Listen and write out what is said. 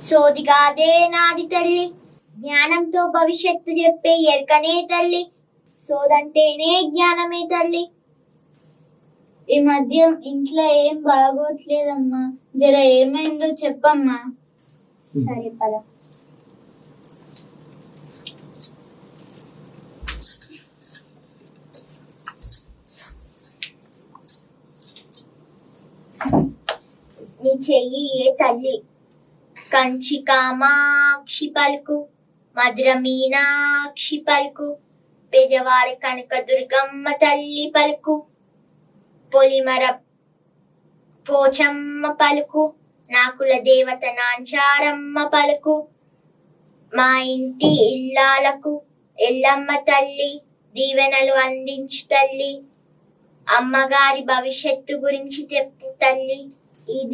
సోది కాదే నాది తల్లి జ్ఞానంతో భవిష్యత్తు చెప్పే ఎరకనే తల్లి సోదంటేనే జ్ఞానమే తల్లి. ఈ మధ్య ఇంట్లో ఏం బాగోట్లేదమ్మా జర ఏమైందో చెప్పమ్మా. సరే పద. నీ చెయ్యి ఏ తల్లి? కంచి కామాక్షి పలుకు మధుర మీనాక్షి పలుకు పెదవాడి కనుక దుర్గమ్మ తల్లి పలుకు పొలిమర పోచమ్మ పలుకు నాకుల దేవత నాంచారమ్మ పలుకు మా ఇంటి ఇల్లాలకు ఎల్లమ్మ తల్లి దీవెనలు అందించు తల్లి అమ్మగారి భవిష్యత్తు గురించి చెప్పు తల్లి. ఇది